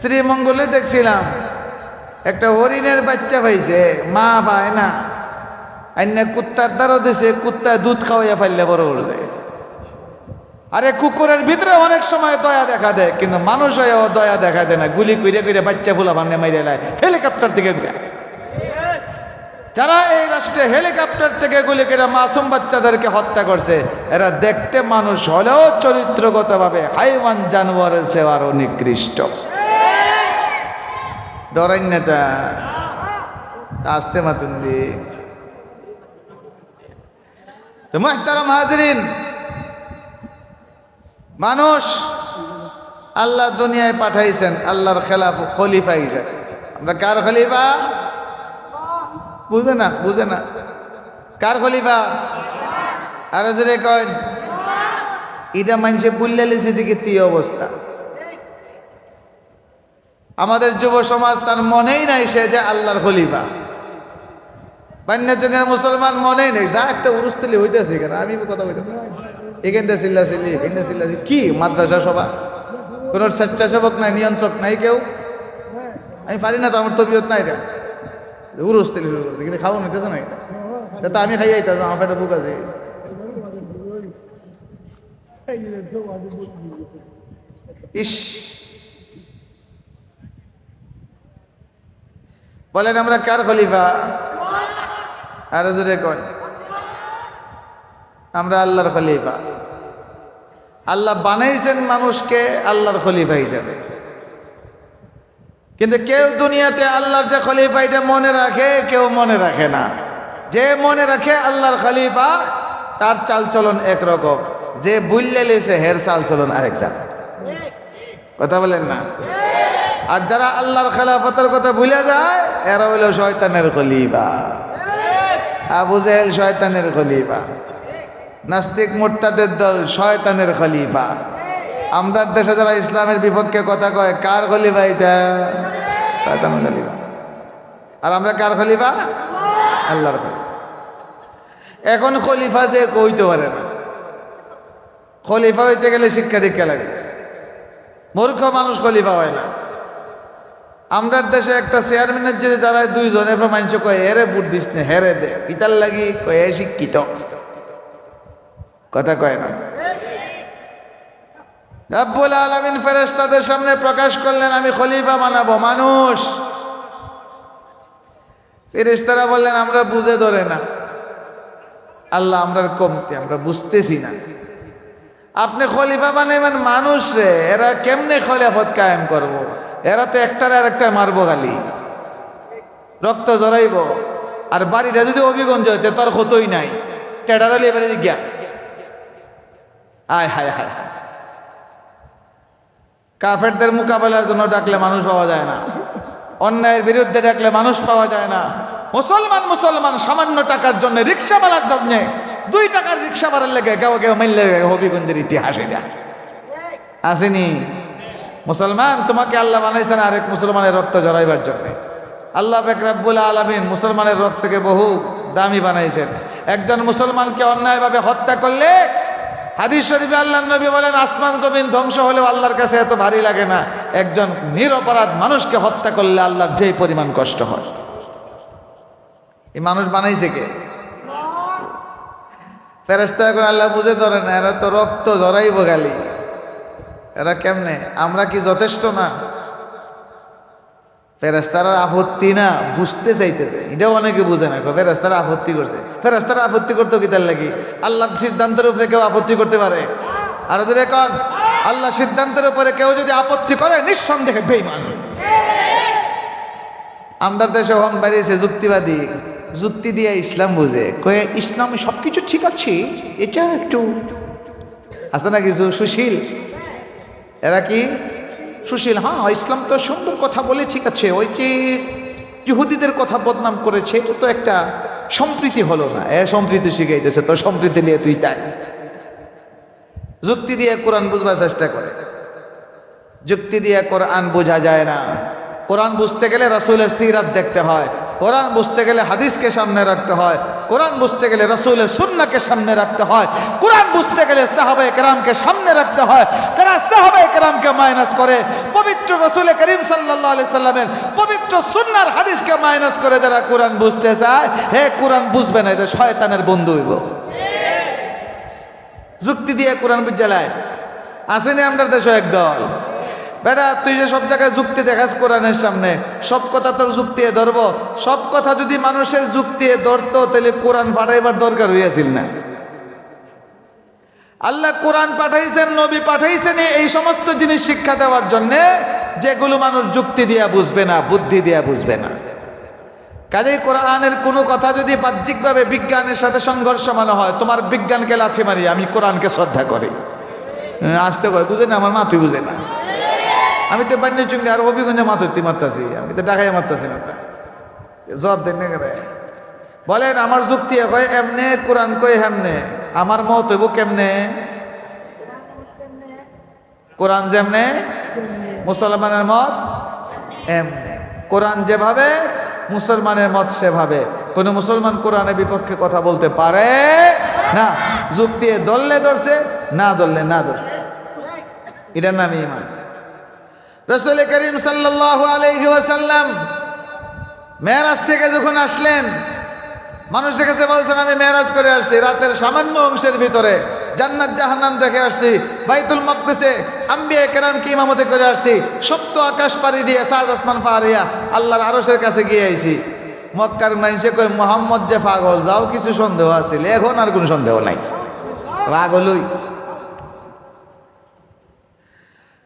শ্রীমঙ্গলে দেখছিলাম। একটা হরিণের বাচ্চা পাইছে, মা পায় না। অন্য কুত্তার দ্বারও দিছে কুত্তা দুধ খাওয়াইয়া ফেললে বড় উঠছে আরে কুকুরের ভিতরে অনেক সময় দয়া দেখা দেয়, কিন্তু মানুষ হয়েও দয়া দেখা দেয় না। গুলি কইরে কইরে বাচ্চা ফুলা ভাঙে মাইরে লায় হেলিকপ্টার থেকে যারা এই রাষ্ট্রে হেলিকপ্টার থেকে গুলি করে মাসুম বাচ্চাদেরকে হত্যা করছে, এরা দেখতে মানুষ হলেও চরিত্রগতভাবে হাইওয়ান জানোয়ারের সেবার নিকৃষ্ট। ডরাই নেতা আসতে মাতুন দি। তো হাজরিন, মানুষ আল্লাহ দুনিয়ায় পাঠাইছেন, আল্লাহর খেলাফ খলিফা হিসেবে। আমরা কার খলিফা? বুঝে না বুঝে না। কার খলিফা? আর যদি কয় এটা মানুষে লিছে দিকে তি অবস্থা। আমাদের যুব সমাজ তার মনেই নাই সে যে আল্লাহর খলিফা। বান্য যুগের মুসলমান মনেই নেই। যা একটা উরুস্তলি হইতেছে কেন আমি কথা হইতে এখান থেকে চিল্লা চিল্লি এখান থেকে চিল্লা। কি মাদ্রাসা সভা? কোনো স্বেচ্ছাসেবক নাই, নিয়ন্ত্রক নাই কেউ? আমি পারি না তো, আমার তবিয়ত নাই এটা। উরুস্তলি উরুস্তলি কিন্তু খাওয়া নিতেছে না এটা। তা আমি খাই যাইতাম আমার পেটে বুক আছে। ইস। বলেন, আমরা কার খলিফা? আরও জোরে কয়, আমরা আল্লাহর খলিফা। আল্লাহ বানাইছেন মানুষকে আল্লাহর খলিফা হিসাবে। কিন্তু কেউ দুনিয়াতে আল্লাহর যে খলিফা, এটা মনে রাখে, কেউ মনে রাখে না। যে মনে রাখে আল্লাহর খলিফা, তার চালচলন একরকম। যে বুললে লেছে হের চালচলন আরেক জাত। কথা বলেন না? আর যারা আল্লাহর খেলাফতের কথা ভুলে যায়, এরা হইল শয়তানের খলিফা। আবু জেহেল শয়তানের খলিফা। নাস্তিক মোর্তাদের দল শয়তানের খলিফা। আমদার দেশে যারা ইসলামের বিপক্ষে কথা কয়, কার খলিফা এটা শয়তানের খলিফা। আর আমরা কার খলিফা? আল্লাহর এখন খলিফা যে কইতে পারে না। খলিফা হইতে গেলে শিক্ষা দীক্ষা লাগে। মূর্খ মানুষ খলিফা হয় না। আমরার দেশে একটা চেয়ারম্যানের যদি যারা দুইজন এরপর মানুষ কয়, হেরে বুট দিস না, হেরে দে। পিতার লাগি কয় শিক্ষিত। কথা কয় না। রাব্বুল আলমিন ফেরেস্তাদের সামনে প্রকাশ করলেন, আমি খলিফা বানাবো, মানুষ। ফেরেস্তারা বললেন, আমরা বুঝে ধরে না। আল্লাহ আমরা কমতে, আমরা বুঝতেছি না। আপনি খলিফা বানাইবেন মানুষ এরা কেমনে খলিফত কায়েম করব। এরা তো একটার আর একটা মারবো খালি। রক্ত জড়াইব আর বাড়িটা যদি অভিগঞ্জ হইতে তোর ক্ষতই নাই। টেডারালি এবারে গিয়া। আয়, হায় হায় হায়। কাফেরদের মোকাবেলার জন্য ডাকলে মানুষ পাওয়া যায় না। অন্যায়ের বিরুদ্ধে ডাকলে মানুষ পাওয়া যায় না। মুসলমান মুসলমান, সামান্য টাকার জন্য রিক্সাওয়ালার জন্য দুই টাকার রিক্সা ভাড়ার লেগে কেউ কেউ মাইলে হবিগঞ্জের ইতিহাস আসেনি? মুসলমান, তোমাকে আল্লাহ বানাইছেন আরেক মুসলমানের রক্ত জড়াইবার জন্য। আল্লাহ বেকরাবুল আলমিন মুসলমানের রক্তকে বহু দামি বানাইছেন। একজন মুসলমানকে অন্যায়ভাবে হত্যা করলে হাদিস শরীফে আল্লাহ নবী বলেন, আসমান জমিন ধ্বংস হলেও আল্লাহর কাছে এত ভারী লাগে না। একজন নিরপরাধ মানুষকে হত্যা করলে আল্লাহর যেই পরিমাণ কষ্ট হয়। এই মানুষ বানাইছে কে? ফেরেস্তা এখন আল্লাহ বুঝে ধরে না, এরা তো রক্ত জড়াইব গালি এরা কেমনে? আমরা কি যথেষ্ট না? ফেরেস্তারা আপত্তি না, বুঝতে চাইতেছে। এটাও অনেকে বুঝে না ফেরেস্তারা আপত্তি করছে। ফেরেস্তারা আপত্তি করতে কি তার লাগি? আল্লাহর সিদ্ধান্তের উপরে কেউ আপত্তি করতে পারে? আর যদি এখন আল্লাহ সিদ্ধান্তের উপরে কেউ যদি আপত্তি করে, নিঃসন্দেহে বেইমান আমরার দেশে হন বাড়িয়েছে, যুক্তিবাদী। যুক্তি দিয়ে ইসলাম বুঝে। কয়ে, ইসলামে সব কিছু ঠিক আছে? এটা একটু আছে না কিছু সুশীল? এরা কি? সুশীল হ্যাঁ ইসলাম তো সুন্দর কথা বলে ঠিক আছে, ওই যে ইহুদিদের কথা বদনাম করেছে, এটা তো একটা সম্প্রীতি হলো না। এ সম্প্রীতি শিখাইতেছে তো সম্প্রীতি নিয়ে তুই তাই যুক্তি দিয়ে কোরআন বুঝবার চেষ্টা করে। যুক্তি দিয়ে কোরআন বোঝা যায় না। কোরআন বুঝতে গেলে রাসুলের সিরাত দেখতে হয়। কোরআন বুঝতে গেলে হাদিসকে সামনে রাখতে হয়, কোরআন বুঝতে গেলে রসুলের সুন্নাকে সামনে রাখতে হয়, কোরআন বুঝতে গেলে সাহাবে কেরামকে সামনে রাখতে হয়। তারা সাহাবে কেরামকে মাইনাস করে, পবিত্র রসুল করিম সাল্লাহ আলি সাল্লামের পবিত্র সুন্নার হাদিসকে মাইনাস করে যারা কোরআন বুঝতে চায় হে কোরআন বুঝবে না এটা শয়তানের বন্ধু হইব। যুক্তি দিয়ে কোরআন বুঝালায়। আসেনি আমরা দেশ একদল। বেটা, তুই যে সব জায়গায় যুক্তি দেখাস কোরআনের সামনে, সব কথা তোর যুক্তি ধরব। সব কথা যদি মানুষের যুক্তি ধরতো, তাহলে কোরআন পাঠাইবার দরকার হইয়াছিল না। আল্লাহ কোরআন পাঠাইছেন, নবী পাঠাইছেন, এই সমস্ত জিনিস শিক্ষা দেওয়ার জন্যে যেগুলো মানুষ যুক্তি দিয়া বুঝবে না, বুদ্ধি দিয়া বুঝবে না। কাজেই কোরআনের কোনো কথা যদি বাহ্যিকভাবে বিজ্ঞানের সাথে সংঘর্ষ মনে হয়, তোমার বিজ্ঞানকে লাথি মারি, আমি কোরআনকে শ্রদ্ধা করি। আসতে কয়, বুঝে না, আমার মাথুই বুঝে না। আমি তো বান্যা চুঙ্গি আর হবিগঞ্জে মাথুরতি মারতাছি, আমি তো ঢাকায় মারতাছি না জবাব দেন বলেন, আমার যুক্তি কয় এমনে কোরআন কয় হেমনে? আমার মত হইব কেমনে? কোরআন যেমনে? মুসলমানের মত এমনে। কোরআন যেভাবে, মুসলমানের মত সেভাবে। কোন মুসলমান কোরআনের বিপক্ষে কথা বলতে পারে না। যুক্তি দললে ধরছে, না দললে না ধরছে। এটার নামই ইমান। রসুল করিম ওয়াসাল্লাম মেরাজ থেকে যখন আসলেন, মানুষের কাছে বলছেন, আমি মেরাজ করে আসছি, রাতের সামান্য অংশের ভিতরে জান্নাত জাহান্নাম দেখে আসছি, বাইতুল মকদেসে আম্বিয়া কেরাম কি ইমামতে করে আসছি, সপ্ত আকাশ পাড়ি দিয়ে সাজ আসমান পাহাড়িয়া আল্লাহর আরসের কাছে গিয়ে আইছি। মক্কার মানুষে কই মোহাম্মদ যে পাগল, যাও কিছু সন্দেহ আছিল এখন আর কোনো সন্দেহ নাই। পাগলই।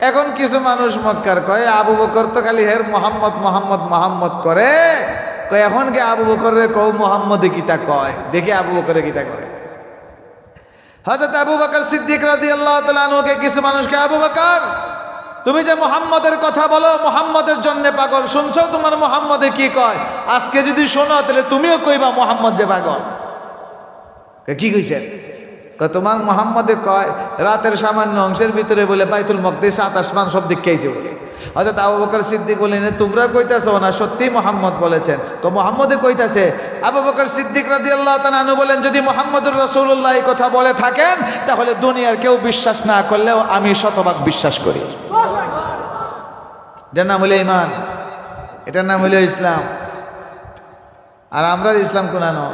এখন কিছু মানুষ মক্কার কয়, আবু বকর তো খালি হের মোহাম্মদ মোহাম্মদ মোহাম্মদ করে। কয়, এখন কে আবু বকরের কৌ মোহাম্মদে কিতা কয়? দেখে আবু বকরে কিতা করে হজরত আবু বকর সিদ্দিক রাজি আল্লাহ তালুকে কিছু মানুষকে আবু বকর, তুমি যে মোহাম্মদের কথা বলো, মোহাম্মদের জন্য পাগল, শুনছো তোমার মোহাম্মদে কি কয়? আজকে যদি শোনো, তাহলে তুমিও কইবা মোহাম্মদ যে পাগল। কি কইছেন? তোমার মোহাম্মদে কয়, রাতের সামান্য অংশের ভিতরে বলে বাইতুল মকদিস সাত আসমান সব দিক খেয়েছে হয়তো আবু বকর সিদ্দিক বললেন তোমরা কইতাছো না, সত্যি মোহাম্মদ বলেছেন? তো মোহাম্মদে কইতাছে, আবু বকর সিদ্দিক রাদি আল্লাহ তানু বলেন, যদি মোহাম্মদুর রসুল্লাহ কথা বলে থাকেন, তাহলে দুনিয়ার কেউ বিশ্বাস না করলেও আমি শতভাগ বিশ্বাস করি। এটার নাম হলো ইমান এটার নাম হলো ইসলাম। আর আমরা ইসলাম কোনানো